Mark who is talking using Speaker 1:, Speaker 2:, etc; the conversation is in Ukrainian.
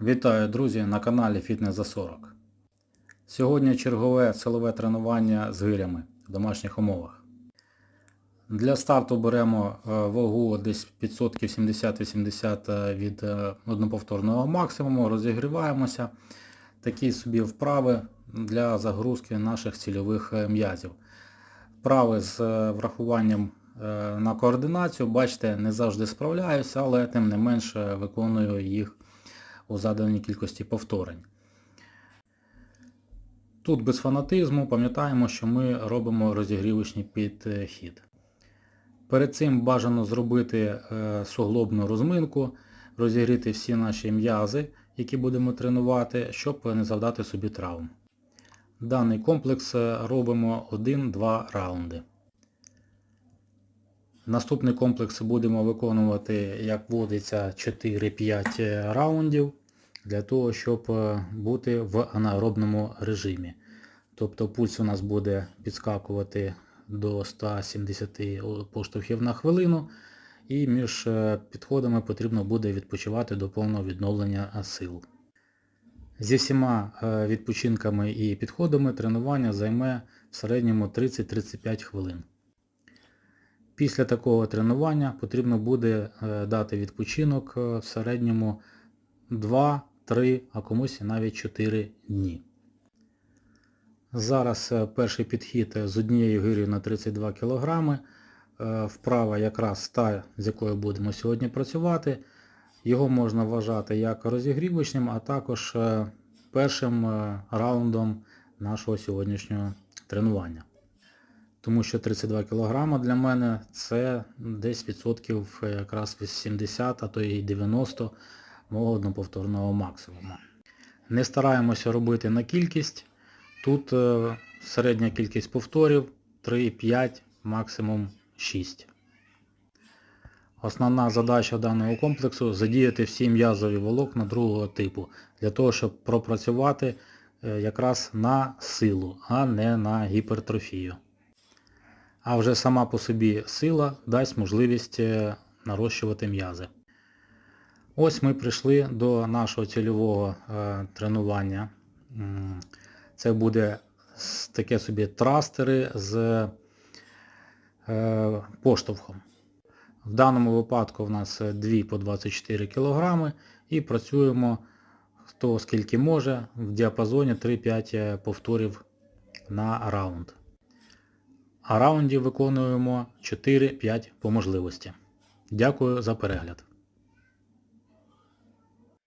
Speaker 1: Вітаю, друзі, на каналі Фітнес за 40. Сьогодні чергове силове тренування з гирями в домашніх умовах. Для старту беремо е, вагу десь відсотків 70-80 від е, одноповторного максимуму, розігріваємося. Такі собі вправи для загрузки наших цільових е, м'язів. Вправи з е, врахуванням е, на координацію, бачите, не завжди справляюся, але тим не менше виконую їх у заданій кількості повторень. Тут без фанатизму пам'ятаємо, що ми робимо розігрівочний підхід. Перед цим бажано зробити е, суглобну розминку, розігріти всі наші м'язи, які будемо тренувати, щоб не завдати собі травм. Даний комплекс е, робимо 1-2 раунди. Наступний комплекс будемо виконувати, як водиться, 4-5 раундів для того, щоб е, бути в анаеробному режимі. Тобто пульс у нас буде підскакувати до 170 поштовхів на хвилину, і між е, підходами потрібно буде відпочивати до повного відновлення сил. Зі всіма е, відпочинками і підходами тренування займе в середньому 30-35 хвилин. Після такого тренування потрібно буде е, дати відпочинок е, в середньому 2, 3, а комусь навіть 4 дні. Зараз е, перший підхід з однією гирю на 32 кг. Вправа якраз та, з якою будемо сьогодні працювати. Його можна вважати як розігрівочним, а також першим раундом нашого сьогоднішнього тренування. Тому що 32 кг для мене це десь відсотків якраз 80, а то і 90 мого одноповторного максимуму. Не стараємося робити на кількість. Тут е, середня кількість повторів 3-5, максимум 6. Основна задача даного комплексу задіяти всі м'язові волокна другого типу, для того, щоб пропрацювати е, якраз на силу, а не на гіпертрофію. А вже сама по собі сила дасть можливість е, нарощувати м'язи. Ось ми прийшли до нашого цільового е, тренування. Це буде таке собі трастери з е, поштовхом. В даному випадку в нас 2 по 24 кг і працюємо хто скільки може в діапазоні 3-5 повторів на раунд. А раундів виконуємо 4-5 по можливості. Дякую за перегляд.